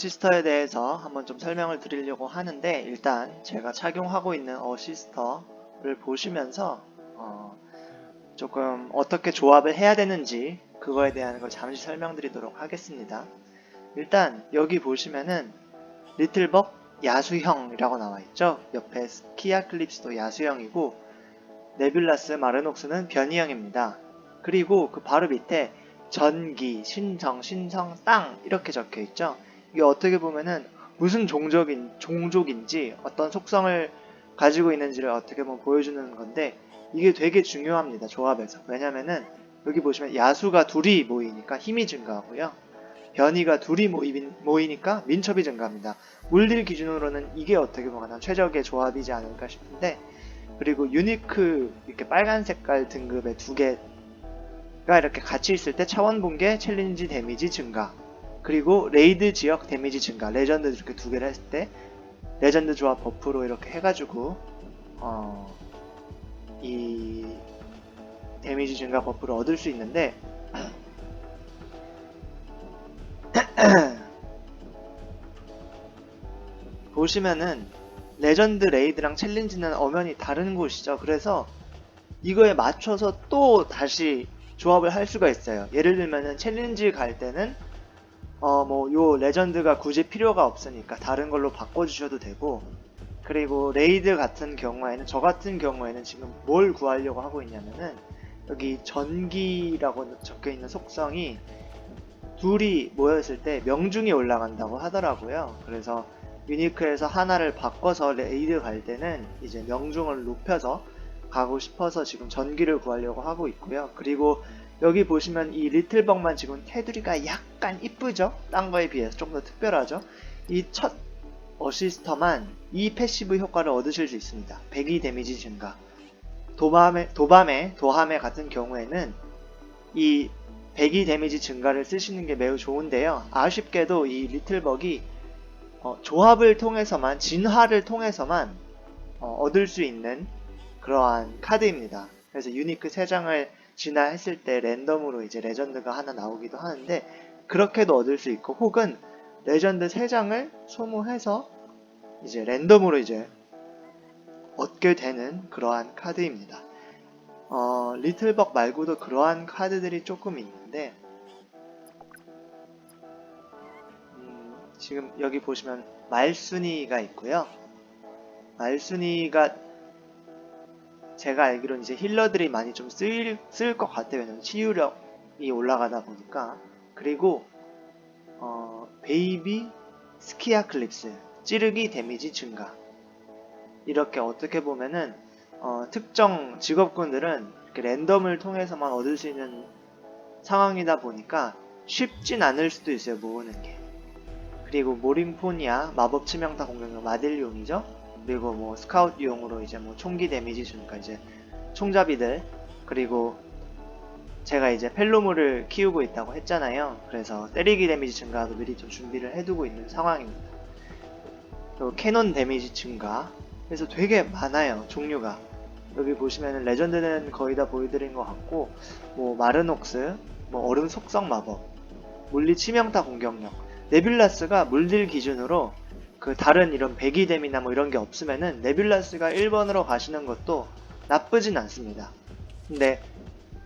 어시스터에 대해서 한번 좀 설명을 드리려고 하는데 일단 제가 착용하고 있는 어시스터를 보시면서 어, 조금 어떻게 조합을 해야 되는지 그거에 대한 걸 잠시 설명드리도록 하겠습니다. 일단 여기 보시면은 리틀벅 야수형이라고 나와 있죠. 옆에 스키아 클립스도 야수형이고 네뷸라스 마르녹스는 변이형입니다. 그리고 그 바로 밑에 전기, 신성, 신성, 땅 이렇게 적혀 있죠. 이게 어떻게 보면은 무슨 종족인 종족인지 어떤 속성을 가지고 있는지를 어떻게 보면 보여주는 건데 이게 되게 중요합니다 조합에서 왜냐면은 여기 보시면 야수가 둘이 모이니까 힘이 증가하고요 변이가 둘이 모이, 모이 니까 민첩이 증가합니다. 물딜 기준으로는 이게 어떻게 보면 최적의 조합이지 않을까 싶은데 그리고 유니크 이렇게 빨간 색깔 등급의 두 개가 이렇게 같이 있을 때 차원 붕괴 챌린지 데미지 증가 그리고 레이드 지역 데미지 증가 레전드 이렇게 두 개를 했을 때 레전드 조합 버프로 이렇게 해가지고 어, 이 데미지 증가 버프를 얻을 수 있는데 보시면은 레전드 레이드랑 챌린지는 엄연히 다른 곳이죠. 그래서 이거에 맞춰서 또 다시 조합을 할 수가 있어요. 예를 들면은 챌린지 갈 때는 어, 뭐, 요 레전드가 굳이 필요가 없으니까 다른 걸로 바꿔주셔도 되고, 그리고 레이드 같은 경우에는, 저 같은 경우에는 지금 뭘 구하려고 하고 있냐면은, 여기 전기라고 적혀 있는 속성이 둘이 모였을 때 명중이 올라간다고 하더라고요. 그래서 유니크에서 하나를 바꿔서 레이드 갈 때는 이제 명중을 높여서 가고 싶어서 지금 전기를 구하려고 하고 있고요. 그리고 여기 보시면 이 리틀벅만 지금 테두리가 약간 이쁘죠? 딴 거에 비해서 좀 더 특별하죠? 이 첫 어시스터만 이 패시브 효과를 얻으실 수 있습니다. 배기 데미지 증가. 도밤의, 도밤의, 도함의 같은 경우에는 이 배기 데미지 증가를 쓰시는 게 매우 좋은데요. 아쉽게도 이 리틀벅이 어, 조합을 통해서만, 진화를 통해서만 어, 얻을 수 있는 그러한 카드입니다. 그래서 유니크 3장을 진화했을 때 랜덤으로 이제 레전드가 하나 나오기도 하는데 그렇게도 얻을 수 있고 혹은 레전드 3장을 소모해서 이제 랜덤으로 이제 얻게 되는 그러한 카드입니다. 어, 리틀벅 말고도 그러한 카드들이 조금 있는데 음, 지금 여기 보시면 말순이가 있고요. 말순이가 제가 알기로는 이제 힐러들이 많이 좀 쓰일 쓸것 같아요. 왜냐면 치유력이 올라가다 보니까 그리고 어, 베이비 스키아 클립스 찌르기 데미지 증가 이렇게 어떻게 보면은 어, 특정 직업군들은 랜덤을 통해서만 얻을 수 있는 상황이다 보니까 쉽진 않을 수도 있어요 모으는 게. 그리고 모림포니아 마법 치명타 공격력 마딜용이죠? 그리고 뭐 스카우트용으로 이제 뭐 총기 데미지 주니까 이제 총잡이들. 그리고 제가 이제 펠로무를 키우고 있다고 했잖아요. 그래서 때리기 데미지 증가도 미리 좀 준비를 해두고 있는 상황입니다. 그리고 캐논 데미지 증가. 그래서 되게 많아요 종류가 여기 보시면은 레전드는 거의 다 보여드린 것 같고 뭐 마르녹스 뭐 얼음 속성 마법 물리 치명타 공격력 네뷸라스가 물딜 기준으로 그 다른 이런 배기댐이나 뭐 이런 게 없으면은 네뷸라스가 1번으로 가시는 것도 나쁘진 않습니다. 근데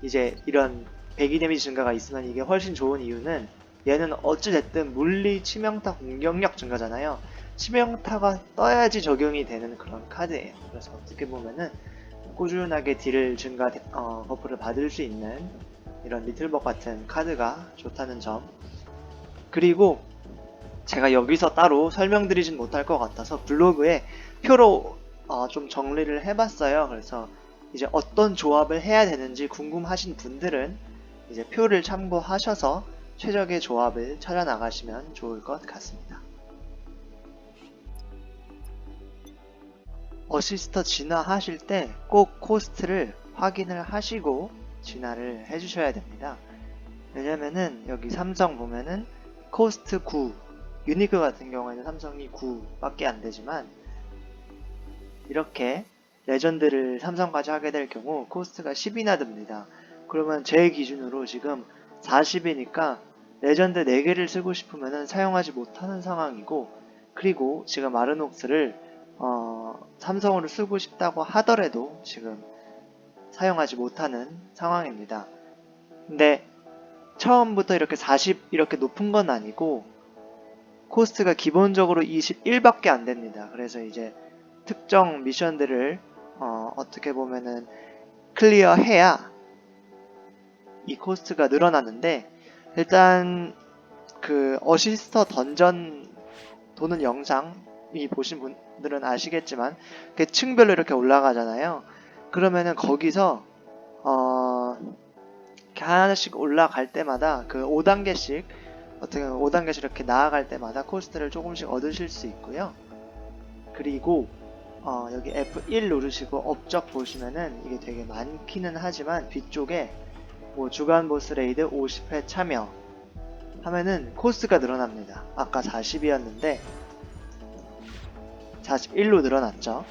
이제 이런 배기 데미지 증가가 있으면 이게 훨씬 좋은 이유는 얘는 어찌됐든 물리 치명타 공격력 증가잖아요. 치명타가 떠야지 적용이 되는 그런 카드예요. 그래서 어떻게 보면은 꾸준하게 딜 증가 어, 버프를 받을 수 있는 이런 리틀벅 같은 카드가 좋다는 점. 그리고 제가 여기서 따로 설명드리진 못할 것 같아서 블로그에 표로 어, 좀 정리를 해봤어요. 그래서 이제 어떤 조합을 해야 되는지 궁금하신 분들은 이제 표를 참고하셔서 최적의 조합을 찾아 나가시면 좋을 것 같습니다. 어시스터 진화하실 때 꼭 코스트를 확인을 하시고 진화를 해주셔야 됩니다. 왜냐면은 여기 삼성 보면은 코스트 9 유니크 같은 경우에는 삼성이 9밖에 안 되지만 이렇게 레전드를 삼성까지 하게 될 경우 코스트가 10이나 듭니다. 그러면 제 기준으로 지금 40이니까 레전드 4개를 쓰고 싶으면 사용하지 못하는 상황이고 그리고 지금 아르녹스를 어, 삼성으로 쓰고 싶다고 하더라도 지금 사용하지 못하는 상황입니다. 근데 처음부터 이렇게 40 이렇게 높은 건 아니고 코스트가 기본적으로 21밖에 안 됩니다. 그래서 이제 특정 미션들을 어, 어떻게 보면은 클리어 해야 이 코스트가 늘어나는데 일단 그 어시스터 던전 도는 영상 이 보신 분들은 아시겠지만 그 층별로 이렇게 올라가잖아요. 그러면은 거기서 어 하나씩 올라갈 때마다 그 5단계씩 어떻게 보면 5단계씩 이렇게 나아갈 때마다 코스트를 조금씩 얻으실 수 있고요. 그리고 어, 여기 F1 누르시고 업적 보시면은 이게 되게 많기는 하지만 뒤쪽에 뭐 주간 보스 레이드 50회 참여 하면은 코스트가 늘어납니다. 아까 40이었는데 41로 늘어났죠.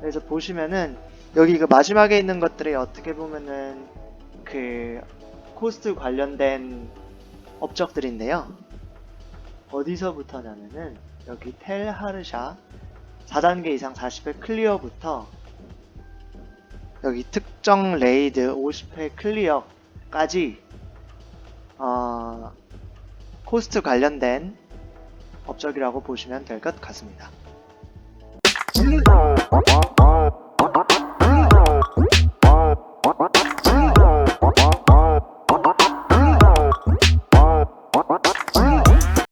그래서 보시면은 여기 그 마지막에 있는 것들이 어떻게 보면은 그 코스트 관련된 업적들인데요. 어디서부터냐면은 여기 텔 하르샤 4단계 이상 40회 클리어부터 여기 특정 레이드 50회 클리어까지 어, 코스트 관련된 업적이라고 보시면 될 것 같습니다. Wow.